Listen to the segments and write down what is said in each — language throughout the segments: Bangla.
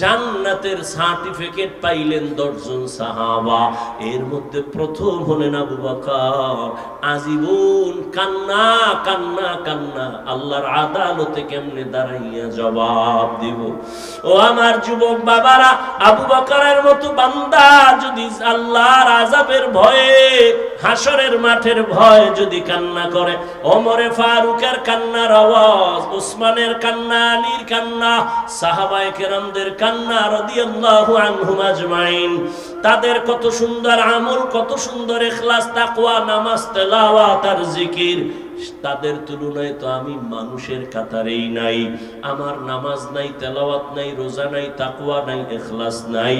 জান্নাতের সার্টিফিকেট পাইলেন দশজন সাহাবা। এর মধ্যে প্রথম হলেন আবু বকর। আজীবন কান্না কান্না কান্না, আল্লাহর আদালতে কেমনে দাঁড়াইয়া জবাব দিব? ও আমার যুবক বাবারা, আবু বকরের মতো বান্দা যদি আল্লাহর আজাবের ভয়ে হাসরের মাঠের ভয় যদি কান্না করে, ওমরে ফারুকের কান্নার আওয়াজ, ওসমানের কান্না, আলীর কান্না, সাহাবায়ে কেরামদের কান্না তাদের কত সুন্দর আমল কত সুন্দর ইখলাস তাকওয়া নামাজ তেলাওয়াত তার জিকির। তাদের তুলনায় তো আমি মানুষের কাতারেই নাই। আমার নামাজ নাই, তেলাওয়াত নাই, রোজা নাই তাকুয়া নাই, এখলাস নাই।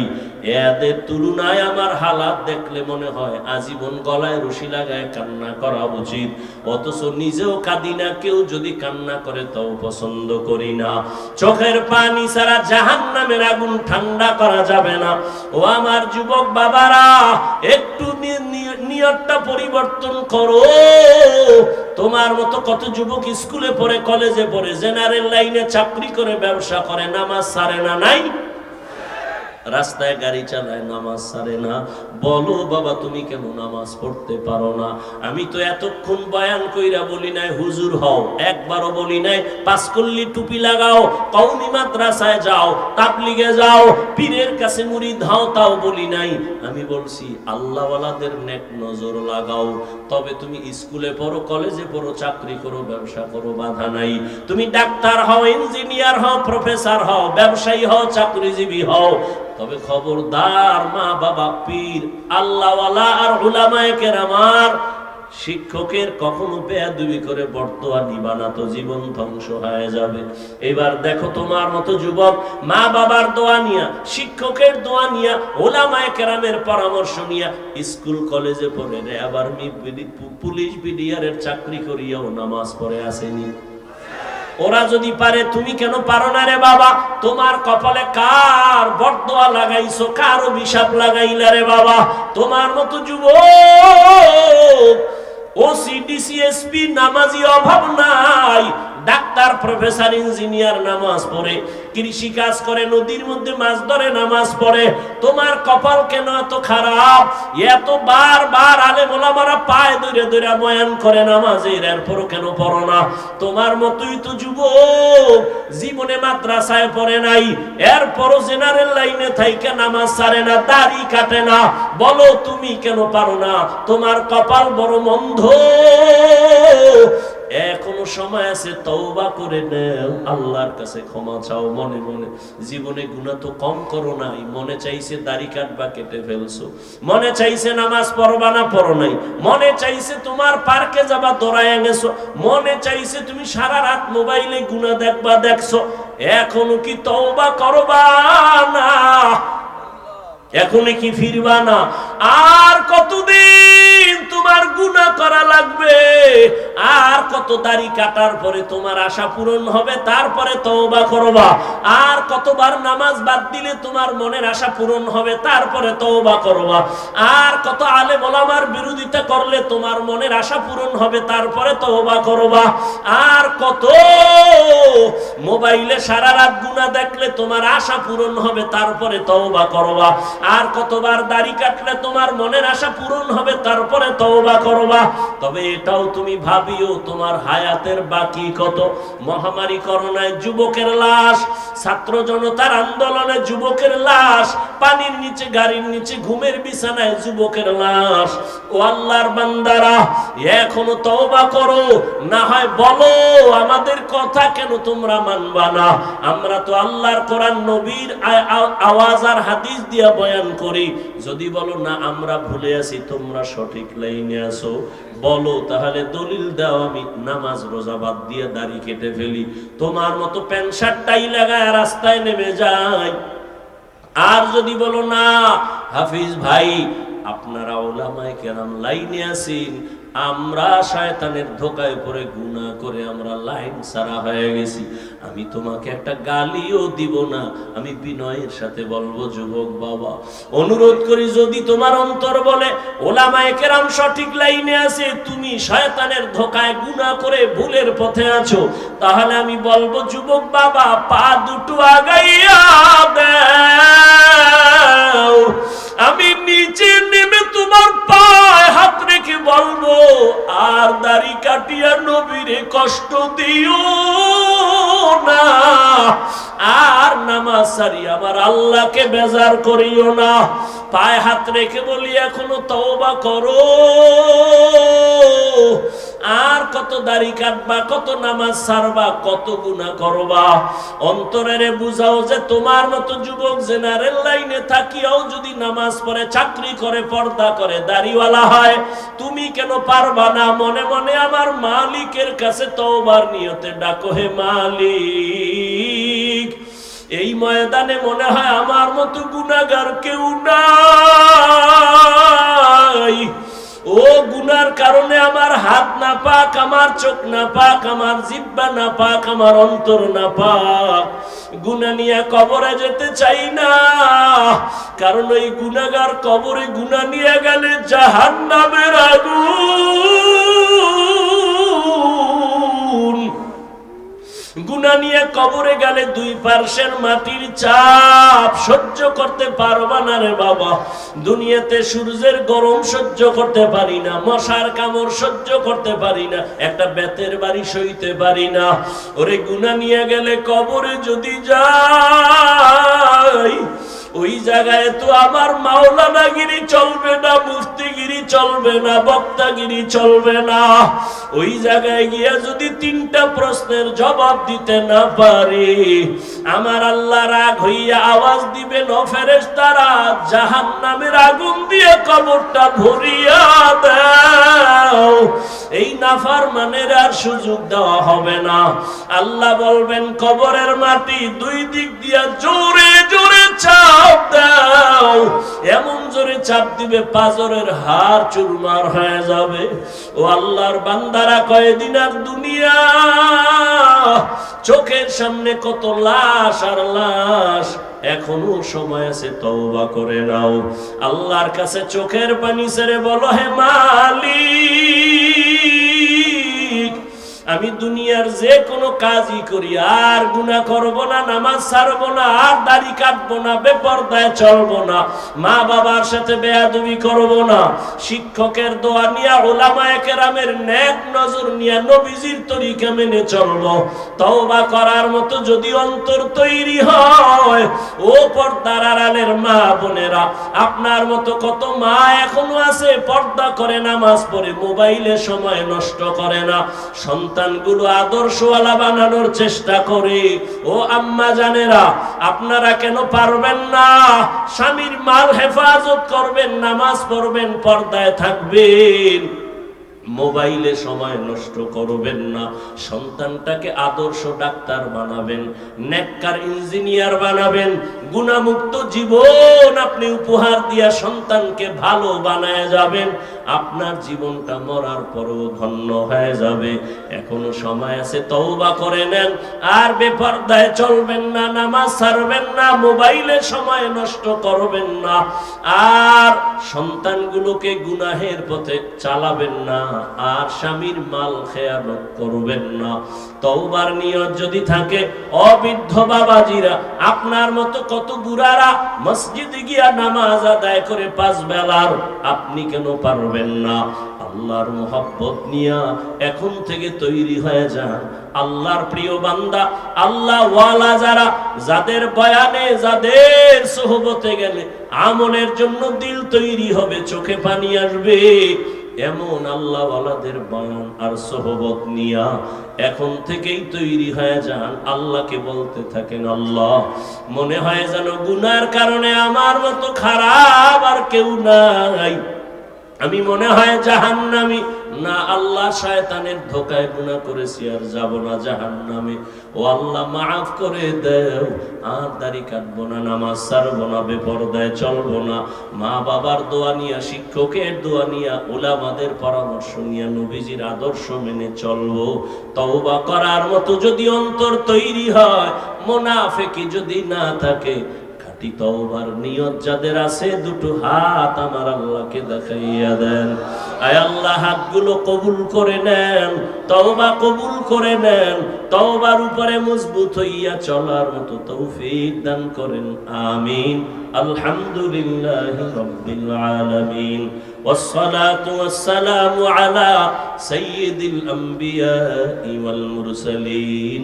এদের তুলনায় আমার হালাত দেখলে মনে হয় আজীবন গলায় রশি লাগায় কান্না করা উচিত। অথচ নিজেও কাঁদি না, কেউ যদি কান্না করে তাও পছন্দ করি না। চোখের পানি ছাড়া জাহান নামের আগুন ঠান্ডা করা যাবে না। ও আমার যুবক বাবারা, একটু নিয়তটা পরিবর্তন করো। তোমার মতো কত যুবক স্কুলে পড়ে, কলেজে পড়ে জেনারেল লাইনে চাকরি করে, ব্যবসা করে, নামাজ সারে না, নাই? রাস্তায় গাড়ি চালায়, নামাজ সারে না। বলো, বাবা, তুমি কেন নামাজ পড়তে পারো না? আমি তো এতক্ষণ বয়ান কইরা বলি নাই, হুজুর হও। একবারও বলি নাই পাঁচকল্লি টুপি লাগাও কৌমি মাদ্রাসায় যাও, তাবলিগে যাও, পীরের কাছে মুড়ি ধাও, তাও বলি নাই। আমি বলছি, আল্লাহওয়ালাদের নেক নজর লাগাও। তবে তুমি স্কুলে পড়ো, কলেজে পড়ো, চাকরি করো, ব্যবসা করো, বাধা নাই। তুমি ডাক্তার হও, ইঞ্জিনিয়ার হও, প্রফেসর হও, ব্যবসায়ী হও, চাকরিজীবী হও। তবে খবরদার মা বাবা পীর, আল্লাহওয়ালা আর উলামায়ে কেরামার শিক্ষকের কখনো বেয়াদবি করে বর্তোয়া নিবা না তো জীবন ধ্বংস হয়ে যাবে। এবার দেখো তোমার মতো যুবক, মা বাবার দোয়া নিয়া, শিক্ষকের দোয়া নিয়া ওলামায়ে কেরামের পরামর্শ নিয়া স্কুল, কলেজে পড়ে রে, আবার পুলিশ বিডিআরের চাকরি করিয়াও নামাজ পড়ে আসেনি। ওরা যদি পারে, তুমি কেন পারো না রে বাবা? তোমার কপালে কার বরদোয়া লাগাইছো, কার অভিশাপ লাগাইলা রে বাবা? তোমার মতো যুবক ওসি নামাজি অভাব নাই। ডাক্তার, প্রফেসর, ইঞ্জিনিয়ার নামাজ পড়ে। কৃষি কাজ করে, নদীর মধ্যে মাছ ধরে, নামাজ পড়ে। তোমার কপাল কেন এত খারাপ? এত বার বার আলে মোলামারা পায় দূরে দূরে বয়ান করে, নামাজের এরপরও কেন পড়ো না? তোমার মতোই তো জীবনে মাদ্রাসায় পড়ে নাই, এরপরও জেনারেল লাইনে থাইকে নামাজ সারে না, দাড়ি কাটে না। বলো, তুমি কেন পারো না? তোমার কপাল বড় মন্ধ এখনও সময় আছে, তওবা করে নেও। আল্লাহর কাছে ক্ষমা চাও মনে মনে। জীবনে গুণা তো কম করো নাই। মনে চাইছে দাড়ি কাটবা, কেটে ফেলছো। মনে চাইছে নামাজ পড়বা না পড়ো নাই। মনে চাইছে তোমার পার্কে যাবা দৌড়ায় গেছো। মনে চাইছে তুমি সারা রাত মোবাইলে গুণা দেখবা, দেখছ। এখনও কি তওবা করবা না? এখনই কি ফিরবা না? আর কতদিন তোমার গুনাহ করা লাগবে? আর কত দাড়ি কাটার পরে তোমার আশা পূরণ হবে, তারপরে তওবা করবা। আর কতবার নামাজ বাদ দিলে তোমার মনের আশা পূরণ হবে, তারপরে তওবা করবা। আর কত আলেম ওলামার বিরোধিতা করলে তোমার মনের আশা পূরণ হবে, তারপরে তওবা করবা। আর কত মোবাইলে সারা রাত গুনাহ দেখলে তোমার আশা পূরণ হবে, তারপরে তওবা করবা। আর কতবার দাড়ি কাটলে তোমার মনের আশা পূরণ হবে, তারপরে তওবা করবা। তবে এটাও তুমি ভাবিও, তোমার হায়াতের বাকি কত? মহামারী করোনায় যুবকের লাশ, ছাত্র জনতার আন্দোলনে যুবকের লাশ, পানির নিচে, গাড়ির নিচে, ঘুমের বিছানায় যুবকের লাশ। ও আল্লাহর বান্দারা, এখনও তওবা করো, না হয় বলো, আমাদের কথা কেন তোমরা মানবা না? আমরা তো আল্লাহর কোরআন, নবীর আওয়াজ আর হাদিস দিয়া বয়ান করি। যদি বলো, না, আমরা ভুলে আছি, তোমরা সঠিক লাইনে আসো বলো, তাহলে দলিল দাও আমি, নামাজ, রোজা বাদ দিয়ে দাড়ি কেটে ফেলি। তোমার মতো প্যান্ট শার্টটাই লাগায় রাস্তায় নেমে যাই আর যদি বলো, না, হাফিজ ভাই, আপনারা ওলামায় কেরাম লাইনে আছেন আমরা শয়তানের ধোকায় পড়ে গুনাহ করে আমরা লাইন সারা হয়ে গেছি। আমি তোমাকে একটা গালিও দিব না। আমি বিনয়ের সাথে বলব, যুবক বাবা, অনুরোধ করি যদি তোমার অন্তর বলে, ওলামায়ে কেরাম সঠিক লাইনে আছে, তুমি শয়তানের ধোকায় গুনাহ করে ভুলের পথে আছো, তাহলে আমি বলব, যুবক বাবা, পা দুটো আগাইয়া আমি নিচে নেমে তোমার পায়ে হাত রেখে বলব, আর দাড়ি কাটিয়া নবীরে কষ্ট দিও না। আর নামাজ সারি আমার আল্লাহকে বেজার করিও না। পায়ে হাত রেখে বলি, এখনও তওবা করো। আর কত দাড়ি কাটবা, কত নামাজ সারবা, কত গুনাহ করবা। অন্তরেরে বুঝাও যে তোমার মতো যুবক জেনারেল লাইনে থাকিয়াও যদি নামাজ পড়ে, চাকরি করে, পর্দা করে, দাড়িওয়ালা হয়, তুমি কেন পারবা না? মনে মনে আমার মালিকের কাছে তওবার নিয়তে ডাকো, হে মালিক। এই ময়দানে মনে হয় আমার মতো গুনাগার কেউ নাই। ও গুনার কারণে আমার হাত না পাক, আমার চোখ না পাক, আমার জিব্বা না পাক, আমার অন্তর না পাক। গুনা নিয়ে কবরে যেতে চাই না, কারণ ওই গুনাগার কবরে গুনা নিয়ে গেলে জাহান নামের আগুন গুনা নিয়ে কবরে গেলে দুই পার্শ্বের মাটির চাপ সহ্য করতে পারবা না রে বাবা। দুনিয়াতে সূর্যের গরম সহ্য করতে পারি না, মশার কামড় সহ্য করতে পারি না, একটা বেতের বাড়ি সইতে পারি না। ওরে গুনা নিয়ে গেলে কবরে যদি যাই ওই জায়গায় তো আমার মাওলানাগিরি চলবে না, মুফতিগিরি চলবে না, বক্তাগিরি চলবে না। ওই জায়গায় গিয়া যদি তিনটা প্রশ্নের জবাব দিতে না পারি, আমার আল্লাহ রাগ হইয়া আওয়াজ দিবে নফেরেস তারা জাহান নামের আগুন দিয়ে কবরটা ভরিয়া দাও। এই নাফার মানের আর সুযোগ দেওয়া হবে না। আল্লাহ বলবেন, কবরের মাটি দুই দিক দিয়া জোরে জোরে চাপ দাও। এমন জোরে চাপ দিবে পাজরের হার চুরমার হয়ে যাবে। ও আল্লাহর বান্দারা কয়েদিন আর দুনিয়া? চোখের সামনে কত লাশ আর লাশ। এখনও সময় আছে, তওবা করে নাও। আল্লাহর কাছে চোখের পানি ছেড়ে বলো, হে মালিক! আমি দুনিয়ার যে কোনো কাজই করি, আর গুনাহ করব না, নামাজ ছাড়ব না, আর দাড়ি কাটবো না, বেপরদায় চলবো না, মা বাবার সাথে বেয়াদবি করব না, শিক্ষকের দোয়া নিয়া ওলামায়ে কেরামের নেক নজর নিয়া, নবীজির তরিকা মেনে চলবো। তওবা করার মতো যদি অন্তর তৈরি হয়, ও পর্দার আড়ালের মা বোনেরা, আপনার মতো কত মা এখনও আছে, পর্দা করে নামাজ পড়ে, মোবাইলে সময় নষ্ট করে না। সন্তানগুলো আদর্শওয়ালা বানানোর চেষ্টা ও আম্মা জানেরা, আপনারা কেন পারবেন না? স্বামীর মাল হেফাজত করবেন, নামাজ পড়বেন, পর্দায় থাকবেন। মোবাইলে সময় নষ্ট করবেন না। সন্তানটাকে আদর্শ ডাক্তার বানাবেন, নেককার ইঞ্জিনিয়ার বানাবেন। গুণামুক্ত জীবন আপনি উপহার দিয়া সন্তানকে ভালো বানায় যাবেন। আপনার জীবনটা মরার পরও ধন্য হয়ে যাবে। এখনও সময় আছে, তওবা করে নেন। আর বেপরদায় চলবেন না, নামাজ ছাড়বেন না মোবাইলে সময় নষ্ট করবেন না। আর সন্তানগুলোকে গুনাহের পথে চালাবেন না, আর স্বামীর মাল খেয়ানত করবেন না। তওবার নিয়ত যদি থাকে, অবৃদ্ধ বাবাজিরা, আপনার মতো কত বুড়ারা, মসজিদে গিয়া নামাজ আদায় করে পাঁচ বেলার, আপনি কেন পারবেন না। আল্লাহর মোহাব্বত নিয়া এখন থেকে তৈরি হয়ে যান। আল্লাহর প্রিয় বান্দা, আল্লাহ ওয়ালা যারা, যাদের বয়ানে, যাদের সোহবতে গেলে আমলের জন্য দিল তৈরি হবে, চোখে পানি আসবে, এমন আল্লাহ ওয়ালাদের বয়ান আর সোহবত নিয়া এখন থেকেই তৈরি হয়ে যান। আল্লাহকে বলতে থাকেন, আল্লাহ, মনে হয় যেন গুনার কারণে আমার মতো খারাপ আর কেউ নাই। আমি মনে হয় জাহান্নামি। না আল্লাহ শয়তানের ধোকায় গুনাহ করেছি আর যাব না জাহান্নামে। ও আল্লাহ মাফ করে দেও। আর দাড়ি কাটবো না, নামাজ ছাড়বো না, বেপরদায় চলবো না। মা বাবার দোয়া নিয়া, শিক্ষকের দোয়া নিয়া, ওলামাদের পরামর্শ নিয়া, নবীজির আদর্শ মেনে চলবো। তওবা করার মতো যদি অন্তর তৈরি হয়, মোনাফেকি যদি না থাকে খাঁটি তওবার নিয়ত যাদের আছে দুটো হাত আমার আল্লাহকে দেখাইয়া দেন আয় আল্লাহ হাতগুলো কবুল করে নেন তওবা কবুল করে নেন তওবার উপরে মজবুত হইয়া চলার মতো তৌফিক দান করেন আমিন আলহামদুলিল্লাহ রাব্বিল আলামিন والصلاة والسلام على سيد الأنبياء والمرسلين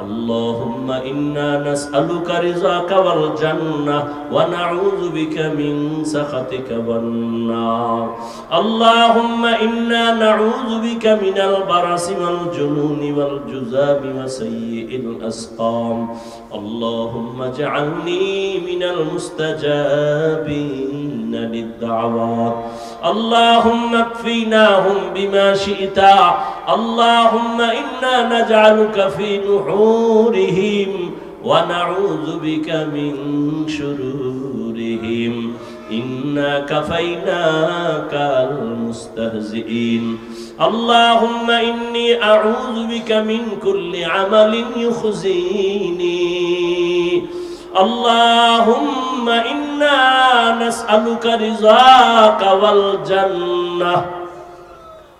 اللهم إنا نسألك رضاك والجنة ونعوذ بك من سخطك والنار اللهم إنا نعوذ بك من البرص والجنون والجذام وسيء الأسقام اللهم اجعلني من المستجابين للدعوات. اللهم اكفيناهم بما شئت. اللهم إنا نجعلك في نحورهم ونعوذ بك من شرورهم. إنا كفيناك المستهزئين اللهم إني أعوذ بك من كل عمل يخزيني اللهم إنا نسألك رزاك والجنة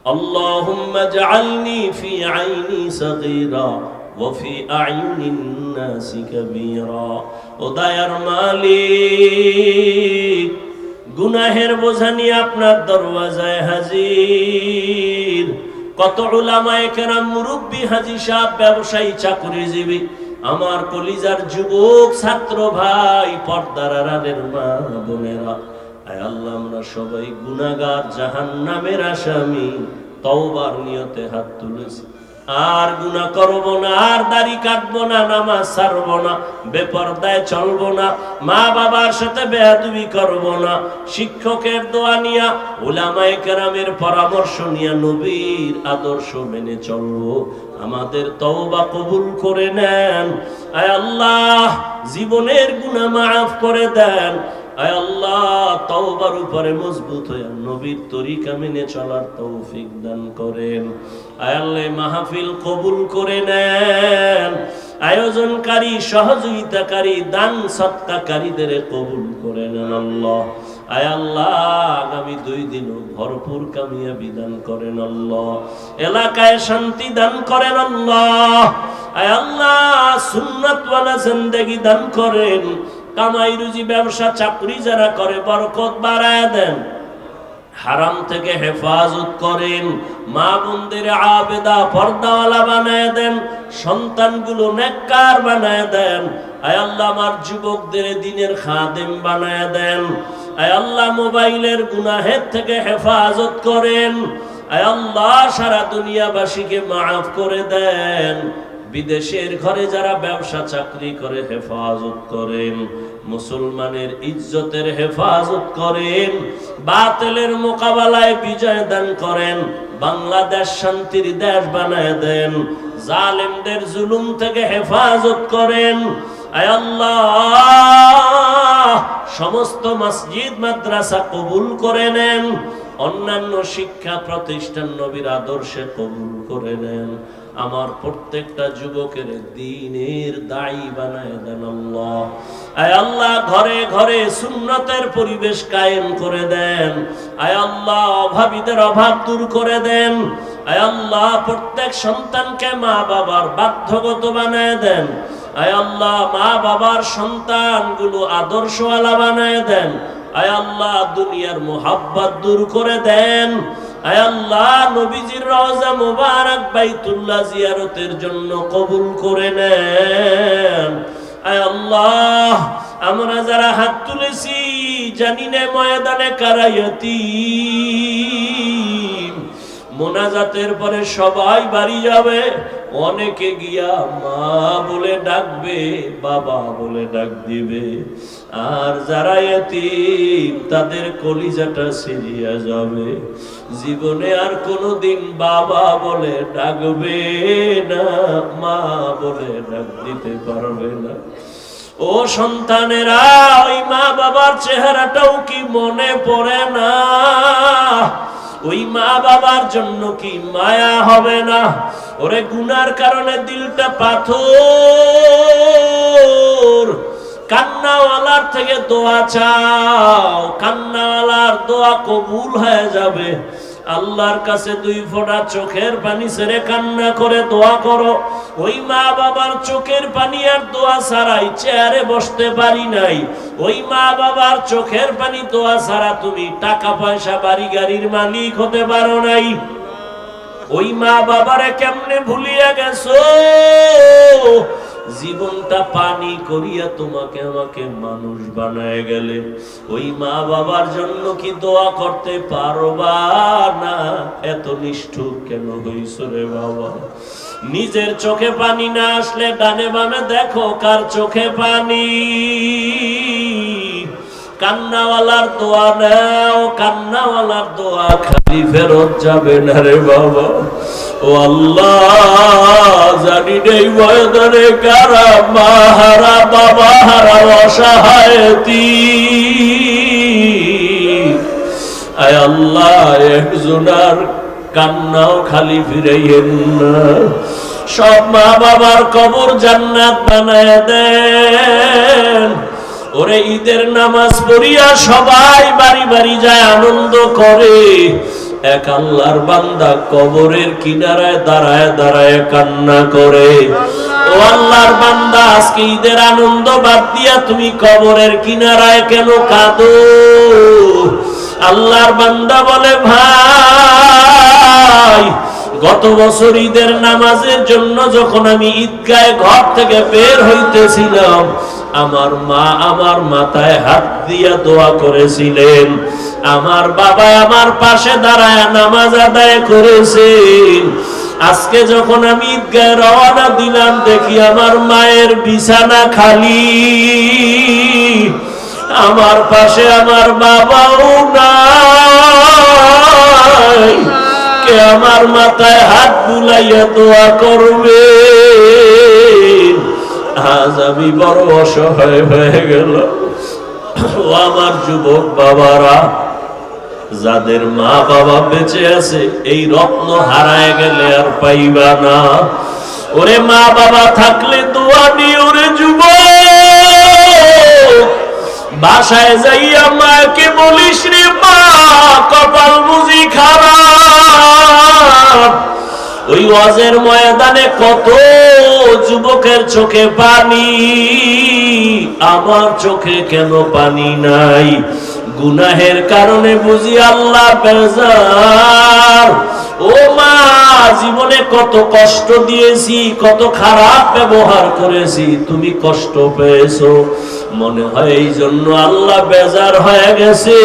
اللهم اجعلني في عيني صغيرا وفي أعين الناس كبيرا ودير مالك গুনাহের বোঝা নিয়ে আপনার দরওয়াজায় হাজির। কত মুরব্বী হাজি সাহেব, ব্যবসায়ী, চাকরিজীবী, আমার কলিজার যুবক, ছাত্র ভাই, পর্দার মা বোনেরা। আয় আল্লাহ, আমরা সবাই গুনাহগার জাহান্নামের আসামি, তওবার নিয়তে হাত তুলেছি। আর গুনাহ করব না, আর দাড়ি কাটবো না, নামাজ ছাড়বো না, বেপরদায় চলবো না, মা বাবার সাথে বেহাদুবি করব না, শিক্ষকের দোয়া নিয়া, উলামায়ে কেরামের পরামর্শ নিয়া নবীর আদর্শ মেনে চলবো, আমাদের তওবা কবুল করে নেন। আয় আল্লাহ, জীবনের গুনাহ মাফ করে দেন। আল্লাহ, তওবার উপরে মজবুত হয়ে নবীর তরিকা মেনে চলার তৌফিক দান করেন। আয় মাহফিল কবুল করে নেন। আয়োজনকারী, সহযোগিতাকারী, দান সত্তাকারীদের কবুল করে নেন আল্লাহ। আয় আল্লাহ, আগামী দুই দিন ভরপুর কামিয়া বিধান করেন আল্লাহ। এলাকায় শান্তি দান করেন আল্লাহ। আয় আল্লাহ, সুন্নাতওয়ালা জিন্দেগি দান করেন। কামাই রুজি ব্যবসা চাকরি যারা করে, বরকত বাড়ায় দেন। হারাম থেকে হেফাজত করেন, মা বোনদের আবেদা পর্দাওয়ালা বানায় দেন, সন্তানগুলো নেককার বানায় দেন। আয় আল্লাহ, আমার যুবকদের দিনের খাদেম বানায় দেন। আয় আল্লাহ, মোবাইলের গুনাহের থেকে হেফাজত করেন। আয় আল্লাহ, সারা দুনিয়াবাসীকে মাফ করে দেন। বিদেশের ঘরে যারা ব্যবসা, চাকরি করে, হেফাজত করেন, মুসলমানের ইজ্জতের হেফাজত করেন, বাতিলের মোকাবেলায় বিজয় দান করেন, বাংলাদেশ শান্তির দেশ বানায় দেন, জালেমদের জুলুম থেকে হেফাজত করেন। আল্লাহ, সমস্ত মসজিদ, মাদ্রাসা কবুল করে নেন, অন্যান্য শিক্ষা প্রতিষ্ঠান নবীর আদর্শে কবুল করে নেন। আমার প্রত্যেকটা যুবকের দিনের দায়ী বানায় দেন আল্লাহ। আয় আল্লাহ, ঘরে ঘরে সুন্নতের পরিবেশ কায়েম করে দেন। আয় আল্লাহ, অভাবীদের অভাব দূর করে দেন। আয় আল্লাহ, প্রত্যেক সন্তানকে মা বাবার বাধ্যগত বানায় দেন। আয় আল্লাহ, মা বাবার সন্তানগুলো আদর্শওয়ালা বানায় দেন। আয় আল্লাহ, দুনিয়ার মোহাব্বত দূর করে দেন। আল্লাহ জন্য কবুল আল্লাহ হাত তুলেছি জানি ময়দানে কারাইয়াতি। মোনাজাতের পরে সবাই বাড়ি যাবে। অনেকে গিয়া মা বলে ডাকবে, বাবা বলে ডাক দিবে। আর যারা এতিম, তাদের কলিজাটা সিরিয়া যাবে। জীবনে আর কোনোদিন বাবা বলে ডাকবে না, মা বলে ডাক দিতে পারবে না। ও সন্তানেরা, ওই মা বাবার চেহারাটাও কি মনে পড়ে না? ওই মা বাবার জন্য কি মায়া হবে না? ওরে গুনার কারণে দিলটা পাথর। কান্নাওয়ালার থেকে দোয়া চাও। কান্নাওয়ালার দোয়া কবুল হয়ে যাবে। আল্লাহর কাছে দুই ফোঁটা চোখের পানি ছেড়ে কান্না করে দোয়া করো। ওই মা বাবার চোখের পানি আর দোয়া ছাড়াই চেয়ারে বসতে পারি নাই। ওই মা বাবার চোখের পানি দোয়া ছাড়া তুমি টাকা পয়সা বাড়ি গাড়ির মালিক হতে পারো নাই। ওই মা বাবারে কেমনে ভুলিয়া গেছো? জীবনটা পানি করিয়া তোমাকে আমাকে মানুষ বানায় গেলে। ওই মা বাবার জন্য কি দোয়া করতে পারবা না? এত নিষ্ঠুর কেন হইছ রে বাবা? নিজের চোখে পানি না আসলে ডানে বামে দেখো কার চোখে পানি। কান্নাওয়ালার দোয়া নাও, কান্নাওয়ালার দোয়া খালি ফেরত যাবে না রে বাবা। ও আল্লাহ, জানি নেই ময়দানে কারা মা হারা বাবা হারা অসহায়তি। আয় আল্লাহ, একজনার কান্নাও খালি ফিরাইয়েন না। সব মা বাবার কবর জান্নাত বানায় দেন। ওরে ঈদের নামাজ পড়িয়া সবাই বাড়ি বাড়ি যায় আনন্দ করে। এক আল্লাহর বান্দা কবরের কিনারায় দাঁড়ায় দাঁড়ায় কান্না করে। ও আল্লাহর বান্দা, আজকে ঈদের আনন্দ বাদ দিয়া তুমি কবরের কিনারায় কেন কাঁদো? আল্লাহর বান্দা বলে, ভাই, গত বছর ঈদের নামাজের জন্য যখন আমি ঈদগায় ঘর থেকে বের হইতেছিলাম আমার মা আমার মাথায় হাত দিয়া দোয়া করেছিলেন। আমার বাবা আমার পাশে দাঁড়ায় নামাজ আদায় করেছেন। আজকে যখন আমি ঈদগায় রওনা দিলাম, দেখি আমার মায়ের বিছানা খালি। আমার পাশে আমার বাবাও নাই। কে আমার মাথায় হাত বুলাইয়া দোয়া করবে? আজ আমি বড় অসহায় হয়ে গেল। ও আমার যুবক বাবারা, যাদের মা বাবা বেঁচে আছে, এই রত্ন হারায় গেলে আর পাইবা না। ওরে মা বাবা থাকলে দোয়া নি ওরে যুবক। বাসায় যাইয়া মাকে বলিস রে মা, কপাল বুঝি খারাপ। ওই ওয়াজের ময়দানে কত যুবকের চোখে পানি, আমার চোখে কেন পানি নাই? গুনাহের কারণে বুঝি আল্লাহ বেজার। ও মা, জীবনে কত কষ্ট দিয়েছি, কত খারাপ ব্যবহার করেছি, তুমি কষ্ট পেয়েছ। মনে হয় এই জন্য আল্লাহ বেজার হয়ে গেছে।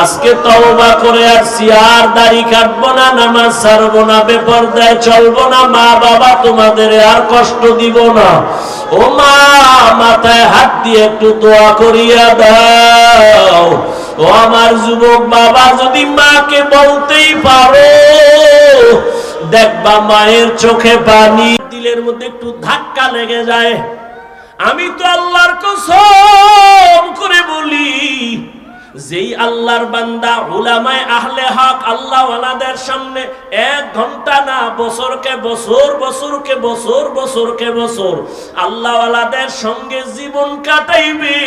আজকে তওবা করে আসছি, আর দাড়ি কাটবো না, নামাজ ছাড়বো না, বেপরদায় চলবো না মা বাবা তোমাদের আর কষ্ট দিব না। ও মা, মাথায় হাত দিয়ে একটু দোয়া করিয়া দাও। ও আমার যুবক বাবা, যদি মাকে বলতেই পারো, দেখবা মায়ের চোখে পানি, দিলের মধ্যে একটু ধাক্কা লেগে যায়। আমি তো আল্লাহর কসম করে বলি যেই আল্লাহর বান্দা, উলামায় আহলে হক আল্লাহ ওয়ালাদের সামনে এক ঘণ্টা না, বছরকে বছর বছরকে বছর বছরকে বছর আল্লাহ ওয়ালাদের সঙ্গে জীবন কাটাইবে।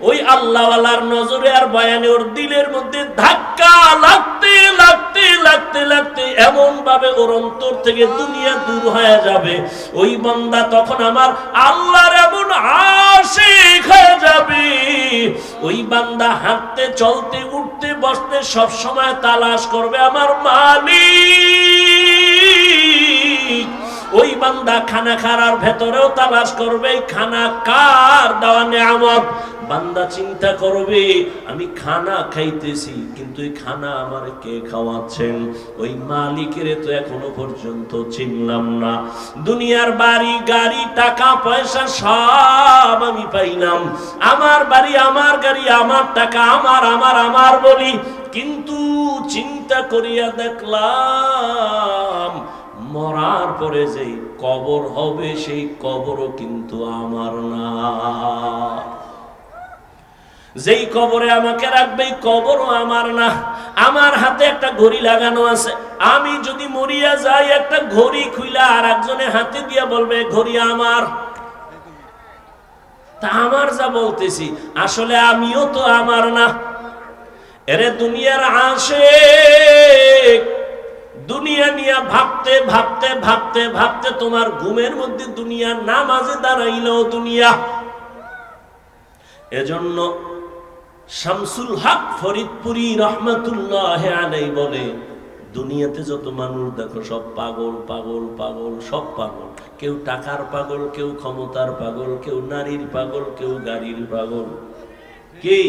ওই আল্লাহ ওয়ালার নজরে আর বয়ানে ওর দিলের মধ্যে ধাক্কা লাগতে লাগতে লাগতে লাগতে এমন ভাবে ওর অন্তর থেকে দুনিয়া দূর হয়ে যাবে। ওই বান্দা তখন আমার আল্লাহর এমন আশিক হয়ে যাবে। ওই বান্দা হাঁটতে, চলতে, উঠতে, বসতে সব সময় তালাশ করবে আমার মালিক। ওই বান্দা খানা খারার ভেতরেও তালাশ করবে খানা কার দেওয়া নেয়ামত। বান্দা চিন্তা করবে, আমি খানা খাইতেছি, কিন্তু এই খানা আমার কে খাওয়াচ্ছেন? ওই মালিকের তো এখনও পর্যন্ত চিনলাম না। দুনিয়ার বাড়ি, গাড়ি, টাকা, পয়সা সব আমি পাইলাম। আমার বাড়ি, আমার গাড়ি, আমার টাকা, আমার আমার আমার বলি। কিন্তু চিন্তা করিয়া দেখলাম মরার পরে যেই কবর হবে, সেই কবরও কিন্তু আমার না। যেই কবরে আমাকে রাখবে কবরও আমার না। আমার হাতে একটা ঘড়ি লাগানো আছে। আমি যদি মরিয়া যাই, একটা ঘড়ি খুইলা আর একজনের হাতে দিয়া বলবে, ঘড়ি আমার। তা আমার যা বলতেছি, আসলে আমিও তো আমার না। এরে দুনিয়ার আসে দুনিয়া নিয়ে ভাবতে ভাবতে ভাবতে ভাবতে তোমার ঘুমের মধ্যে দুনিয়ার নামাজে দাঁড়াইল দুনিয়া। এজন্য শামসুল হক ফরিদপুরি রহমতুল্লাহ আলাই বলে, দুনিয়াতে যত মানুষ দেখো, সব পাগল পাগল পাগল, সব পাগল। কেউ টাকার পাগল, কেউ ক্ষমতার পাগল, কেউ নারীর পাগল, কেউ গাড়ির পাগল। কি?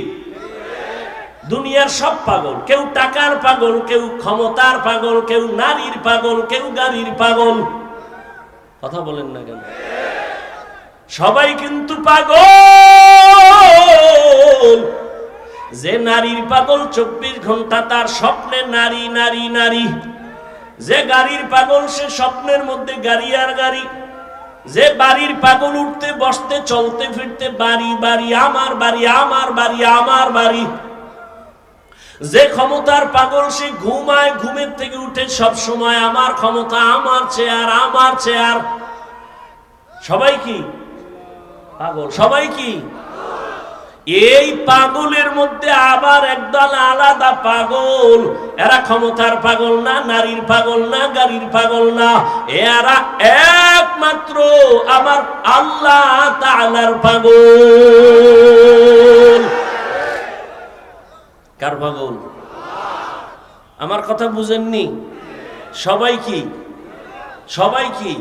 দুনিয়ার সব পাগল, কেউ টাকার পাগল, কেউ ক্ষমতার পাগল, কেউ নারীর পাগল, কেউ গাড়ির পাগল। কথা বলেন না কেন? সবাই কিন্তু পাগল। যে নারীর পাগল চব্বিশ ঘণ্টা তার স্বপ্নে নারী নারী নারী। যে গাড়ির পাগল, সে স্বপ্নের মধ্যে গাড়ি আর গাড়ি। যে বাড়ির পাগল উঠতে, বসতে, চলতে, ফিরতে, বাড়ি বাড়ি, আমার বাড়ি আমার বাড়ি আমার বাড়ি। যে ক্ষমতার পাগল সে ঘুমায়, ঘুমের থেকে উঠে সব সময় আমার ক্ষমতা, আমার চেয়ার আমার চেয়ার। সবাই কি? পাগল। সবাই কি? এই পাগলের মধ্যে আবার একদল আলাদা পাগল। এরা ক্ষমতার পাগল না, নারীর পাগল না, গাড়ির পাগল না। এরা একমাত্র আমার আল্লাহ তাআলার পাগল। পাগল। আমার কথা বুঝেননি? সবাই কি? সবাই কি?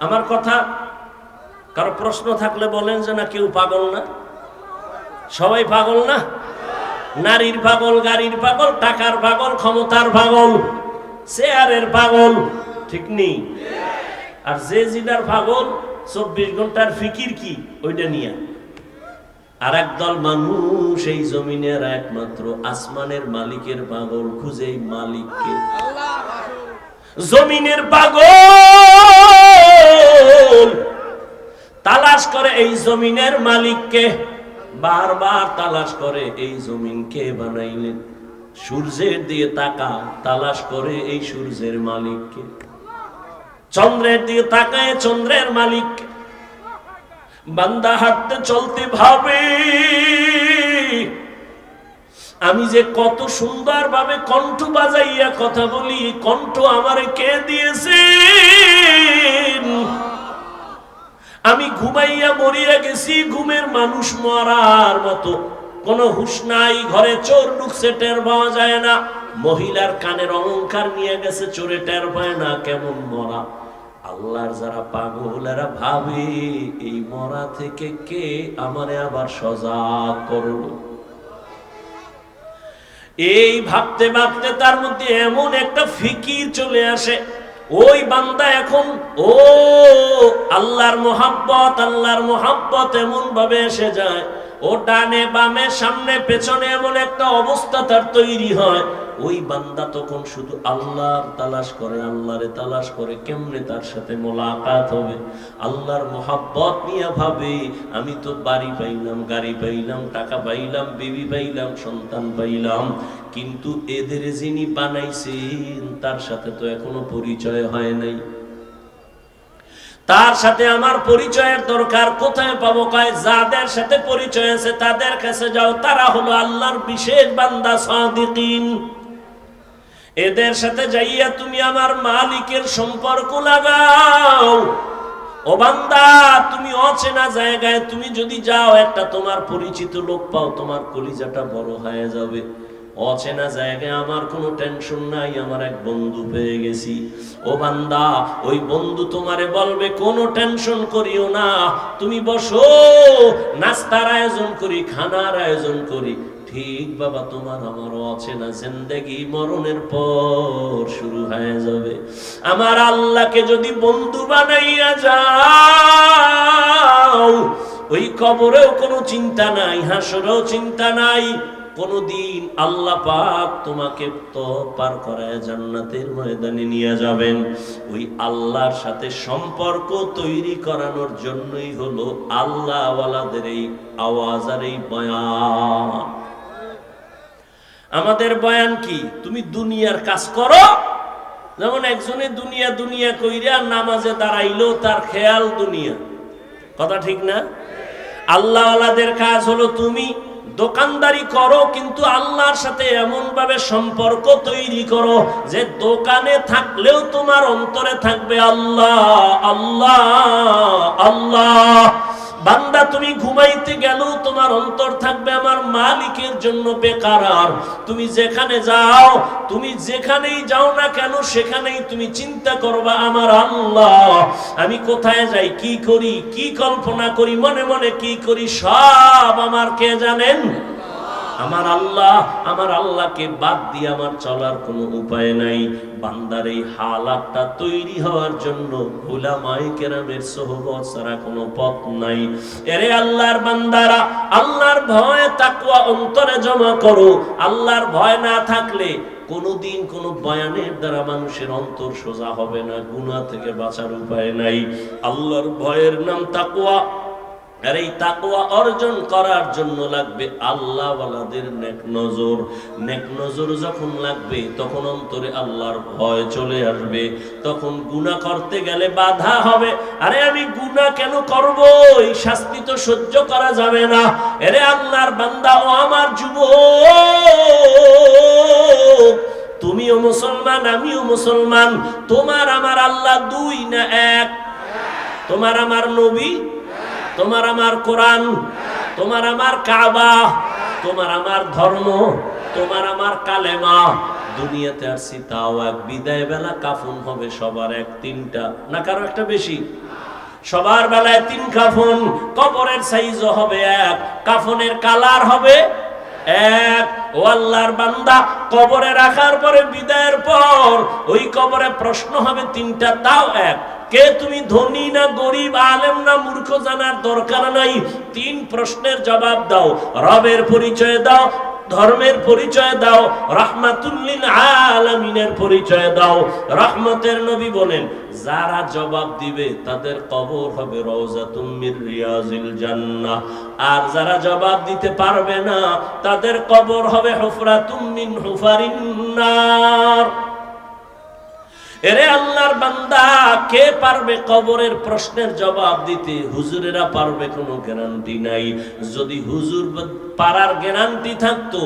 আমার কথা কারও প্রশ্ন থাকলে বলেন যে না, কেউ পাগল না? সবাই পাগল না? নারীর পাগল, গাড়ির পাগল, টাকার পাগল, ক্ষমতার পাগল, চেয়ারের পাগল, ঠিক নেই? আর যে জিনার পাগল, চব্বিশ ঘণ্টার ফিকির কি? ওইটা নিয়ে। আর একদল মানুষ, এই জমিনের একমাত্র আসমানের মালিকের পাগল খুঁজে মালিককে। জমিনের পাগল! তালাশ করে এই জমিনের মালিককে। বারবার তালাশ করে এই জমিন কে বানাইলেন? সূর্যের দিয়ে তাকা তালাশ করে এই সূর্যের মালিককে। চন্দ্রের দিকে তাকায়, চন্দ্রের মালিককে। বান্দা হাঁটতে চলতে ভাবে। আমি যে কত সুন্দর ভাবে কণ্ঠ বাজাইয়া কথা বলি, কণ্ঠ আমারে কে দিয়েছে আমি ঘুমাইয়া মরিয়া গেছি, ঘুমের মানুষ মরার মতো। কোনো হুশ নাই, ঘরে চোর ঢুকছে, টের পাওয়া যায় না। মহিলার কানের অলংকার নিয়ে গেছে, চোরে টের পায় না, কেমন মরা। আল্লাহর যারা পাগল এরা ভাবে, এই মরা থেকে কে আমারে আবার সজাগ করল? এই ভাবতে ভাবতে তার মধ্যে এমন একটা ফিকির চলে আসে, ওই বান্দা এখন, ও আল্লাহর মোহাব্বত আল্লাহর মোহাব্বত এমন ভাবে এসে যায় ও ডানে বামে, সামনে, পেছনে এমন একটা অবস্থা তার তৈরি হয়। ওই বান্দা তখন শুধু আল্লাহর তালাশ করে, আল্লাহরে তালাশ করে, কেমনে তার সাথে মোলাকাত হবে? আল্লাহর মোহাব্বত নিয়ে ভাবে, আমি তো বাড়ি পাইলাম, গাড়ি পাইলাম, টাকা পাইলাম, বিবি পাইলাম, সন্তান পাইলাম। কিন্তু এদের যিনি বানাইছেন, তার সাথে তো এখনও পরিচয় হয় নাই। তার সাথে আমার পরিচয়ের দরকার, কোথায় পাবো কয়, যাদের সাথে পরিচয় আছে তাদের কাছে যাও, তারা হলো আল্লাহর বিশেষ বান্দা সাদিকিন। এদের সাথে যাইয়া তুমি আমার মালিকের সম্পর্ক লাগাও। ও বান্দা, তুমি অচেনা জায়গায়, তুমি যদি যাও, একটা তোমার পরিচিত লোক পাও, তোমার কলিজাটা বড় হয়ে যাবে। অচেনা জায়গায় আমার কোনো টেনশন নাই, আমার এক বন্ধু পেয়ে গেছি। ও বান্দা, ওই বন্ধু তোমারে বলবে, কোনো টেনশন করিও না। তুমি বসো, নাস্তার আয়োজন করি, খানার আয়োজন করি। ঠিক বাবা, তোমার আমার অচেনা জিন্দেগি মরণের পর শুরু হয়ে যাবে। আমার আল্লাহকে যদি বন্ধু বানাইয়া যাও, ওই কবরেও কোনো চিন্তা নাই, হাসরেও চিন্তা নাই। কোনদিন আল্লাহ পাক তোমাকে তো পার করায় জান্নাতের ময়দানে নিয়ে যাবেন। ওই আল্লাহর সাথে সম্পর্ক তৈরি করানোর জন্যই হলো আল্লাহ ওয়ালাদের এই আওয়াজ আর এই বয়ান। আমাদের বয়ান কি? তুমি দুনিয়ার কাজ করো। যেমন একজনে দুনিয়া দুনিয়া কইরা নামাজে দাঁড়াইলো, তার খেয়াল দুনিয়া। কথা ঠিক না? আল্লাহওয়ালাদের কাজ হলো তুমি দোকানদারি করো, কিন্তু আল্লাহর সাথে এমন ভাবে সম্পর্ক তৈরি করো যে দোকানে থাকলেও তোমার অন্তরে থাকবে আল্লাহ আল্লাহ আল্লাহ। বান্দা, তুমি ঘুমাইতে গেল তোমার অন্তর থাকবে আমার মালিকের জন্য বেকারার তুমি যেখানে যাও, তুমি যেখানেই যাও না কেন, সেখানেই তুমি চিন্তা করবা, আমার আল্লাহ, আমি কোথায় যাই, কি করি, কি কল্পনা করি, মনে মনে কি করি, সব আমার কে জানেন? আমার আল্লাহ, আমার আল্লাহকে বাদ দিয়ে আমার চলার কোনো উপায় নাই। বান্দার এই হালাতটা তৈরি হওয়ার জন্য উলামায়ে কেরামের সোহবত ছাড়া কোনো পথ নাই। এরে আল্লাহর বান্দারা, আল্লাহর ভয় তাকওয়া অন্তরে জমা করো। আল্লাহর ভয় না থাকলে কোনোদিন কোনো বয়ানের দ্বারা মানুষের অন্তর সোজা হবে না, গুনাহ থেকে বাঁচার উপায় নাই। আল্লাহর ভয়ের নাম তাকওয়া। আর এই তাকওয়া অর্জন করার জন্য লাগবে আল্লাহওয়ালাদের নেক নজর। নেক নজর যখন লাগবে, তখন অন্তরে আল্লাহর ভয় চলে আসবে। তখন গুনাহ করতে গেলে বাধা হবে। আরে আমি গুনাহ কেন করব? এই শাস্তি তো সহ্য করা যাবে না। এরে আল্লাহর বান্দা ও আমার যুব তুমিও মুসলমান, আমিও মুসলমান। তোমার আমার আল্লাহ দুই না এক? তোমার আমার নবী তোমার আমার কোরআন, তোমার আমার কাবা, তোমার আমার ধর্ম, তোমার আমার কালেমা। দুনিয়াতে আসছি তাও এক বিদায় বেলা কাফন হবে সবার এক তিনটা, না কারও একটা বেশি? সবার বেলায় তিন কাফন, কবরের সাইজও হবে এক, কাফনের কালার হবে এক। ও আল্লাহর বান্দা, কবরে রাখার পরে বিদায়ের পর, ওই কবরে প্রশ্ন হবে তিনটা, তাও এক। কে তুমি ধনী না গরিব, আলেম না মূর্খ জানার দরকার নাই? তিন প্রশ্নের জবাব দাও। রবের পরিচয় দাও, ধর্মের পরিচয় দাও রাহমাতুল্লিল আলামিনের পরিচয় দাও। রহমতের নবী বলেন, যারা জবাব দিবে তাদের কবর হবে রিয়াজিল আর যারা জবাব দিতে পারবে না, তাদের কবর হবে হুফরাতুম মিন হুফারিন এরে আল্লাহর বান্দা, কে পারবে কবরের প্রশ্নের জবাব দিতে? হুজুরেরা পারবে কোনো গ্যারান্টি নাই। যদি হুজুর পারার গ্যারান্টি থাকতো